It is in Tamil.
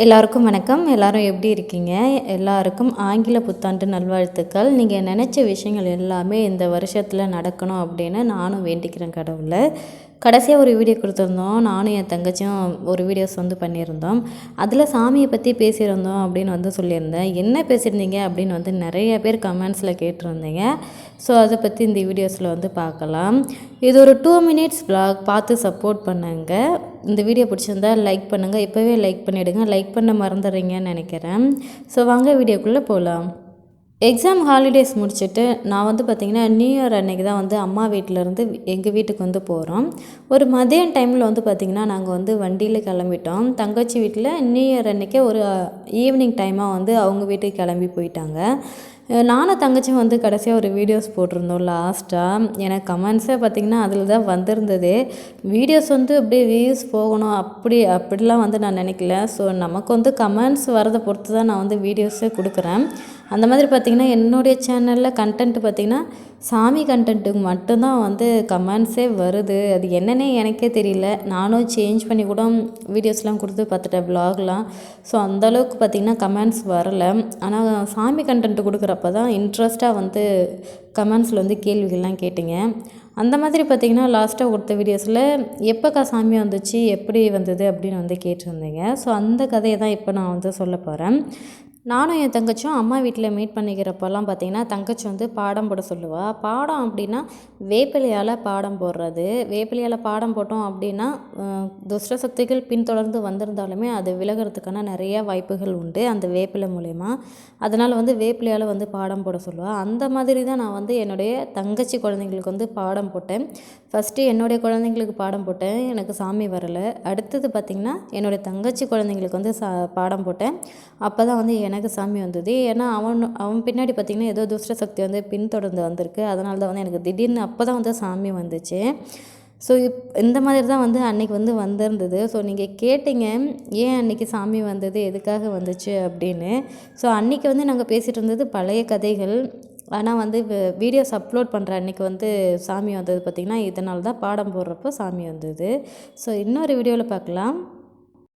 எல்லாருக்கும் வணக்கம். எல்லாரும் எப்படி இருக்கீங்க? எல்லாருக்கும் ஆங்கில புத்தாண்டு நல்வாழ்த்துக்கள். நீங்கள் நினச்ச விஷயங்கள் எல்லாமே இந்த வருஷத்தில் நடக்கணும் அப்படின்னு நானும் வேண்டிக்கிறேன் கடவுளை. கடைசியாக ஒரு வீடியோ கொடுத்துருந்தோம். நானும் என் தங்கச்சியும் ஒரு வீடியோஸ் வந்து பண்ணியிருந்தோம். அதில் சாமியை பற்றி பேசியிருந்தோம் அப்படின்னு வந்து சொல்லியிருந்தேன். என்ன பேசியிருந்தீங்க அப்படின்னு வந்து நிறைய பேர் கமெண்ட்ஸில் கேட்டிருந்தீங்க. ஸோ அதை பற்றி இந்த வீடியோஸில் வந்து பார்க்கலாம். இது ஒரு டூ மினிட்ஸ் ப்ளாக் பார்த்து சப்போர்ட் பண்ணுங்கள் இந்த வீடியோ பிடிச்சிருந்தா லைக் பண்ணுங்கள் இப்போவே லைக் பண்ணிவிடுங்க லைக் பண்ண மறந்துடுறீங்கன்னு நினைக்கிறேன். ஸோ வாங்க வீடியோக்குள்ளே போகலாம் எக்ஸாம் ஹாலிடேஸ் முடிச்சுட்டு நான் வந்து பார்த்திங்கன்னா நியூ இயர் அன்னைக்கு தான் வந்து அம்மா வீட்டிலேருந்து எங்கள் வீட்டுக்கு வந்து போகிறோம் ஒரு மதியம் டைமில் வந்து பார்த்திங்கன்னா நாங்கள் வந்து வண்டியில் கிளம்பிட்டோம். தங்கச்சி வீட்டில் நியூ இயர் அன்னைக்கே ஒரு uh, ஈவினிங் டைமாக வந்து அவங்க வீட்டுக்கு கிளம்பி போயிட்டாங்க. நானும் தங்கச்சியும் வந்து கடைசியாக ஒரு வீடியோஸ் போட்டிருந்தோம் லாஸ்ட்டாக எனக்கு கமெண்ட்ஸே பார்த்திங்கன்னா அதில் தான் வந்திருந்தது. வீடியோஸ் வந்து அப்படியே வியூஸ் போகணும் அப்படி அப்படிலாம் வந்து நான் நினைக்கல. ஸோ நமக்கு வந்து கமெண்ட்ஸ் வரதை பொறுத்து தான் நான் வந்து வீடியோஸே கொடுக்குறேன். அந்த மாதிரி பார்த்திங்கன்னா என்னுடைய சேனலில் கண்டென்ட் பார்த்திங்கன்னா சாமி கண்டென்ட்டுக்கு மட்டும்தான் வந்து கமெண்ட்ஸே வருது. அது என்னன்னே எனக்கே தெரியல. நானும் சேஞ்ச் பண்ணி கூட வீடியோஸ்லாம் கொடுத்து பார்த்துட்டேன் வ்ளாக்லாம் ஸோ அந்தளவுக்கு பார்த்திங்கன்னா கமெண்ட்ஸ் வரலை. ஆனால் சாமி கண்டென்ட் கொடுக்குறப்ப தான் இன்ட்ரெஸ்ட்டாக வந்து கமெண்ட்ஸில் வந்து கேள்விகள்லாம் கேட்டிங்க. அந்த மாதிரி பார்த்திங்கன்னா லாஸ்ட்டாக கொடுத்த வீடியோஸில் எப்போக்கா சாமி வந்துச்சு எப்படி வந்தது அப்படின்னு வந்து கேட்டிருந்தீங்க. ஸோ அந்த கதையை தான் இப்போ நான் வந்து சொல்ல போகிறேன் நானும் என் தங்கச்சியும் அம்மா வீட்டில் மீட் பண்ணிக்கிறப்பெல்லாம் பார்த்திங்கன்னா தங்கச்சி வந்து பாடம் போட சொல்லுவாள் பாடம் அப்படின்னா வேப்பிலையால் பாடம் போடுறது. வேப்பிலையால் பாடம் போட்டோம் அப்படின்னா துஷ்ட சக்திகள் பின்தொடர்ந்து வந்திருந்தாலுமே அது விலகிறதுக்கான நிறைய வாய்ப்புகள் உண்டு அந்த வேப்பிலை மூலயமா. அதனால் வந்து வேப்பிலையால் வந்து பாடம் போட சொல்லுவாள் அந்த மாதிரி தான் நான் வந்து என்னுடைய தங்கச்சி குழந்தைங்களுக்கு வந்து பாடம் போட்டேன். ஃபஸ்ட்டு என்னுடைய குழந்தைங்களுக்கு பாடம் போட்டேன். எனக்கு சாமி வரலை. அடுத்தது பார்த்திங்கன்னா என்னுடைய தங்கச்சி குழந்தைங்களுக்கு வந்து சா பாடம் போட்டேன். அப்போ தான் வந்து எனக்கு சாமி வந்தது. ஏன்னா அவன் அவன் பின்னாடி பார்த்திங்கன்னா ஏதோ துஷ்ட சக்தி வந்து பின்தொடர்ந்து வந்திருக்கு. அதனால தான் வந்து எனக்கு திடீர்னு அப்போ தான் வந்து சாமி வந்துச்சு. ஸோ இப் இந்த மாதிரி தான் வந்து அன்னைக்கு வந்து வந்திருந்தது. ஸோ நீங்கள் கேட்டீங்க ஏன் அன்னைக்கு சாமி வந்தது? எதுக்காக வந்துச்சு? அப்படின்னு. ஸோ அன்னைக்கு வந்து நாங்கள் பேசிகிட்டு இருந்தது பழைய கதைகள். ஆனால் வந்து வீடியோஸ் அப்லோட் பண்ணுற அன்னைக்கு வந்து சாமி வந்தது பார்த்திங்கன்னா இதனால தான் பாடம் போடுறப்போ சாமி வந்தது. ஸோ இன்னொரு வீடியோவில் பார்க்கலாம்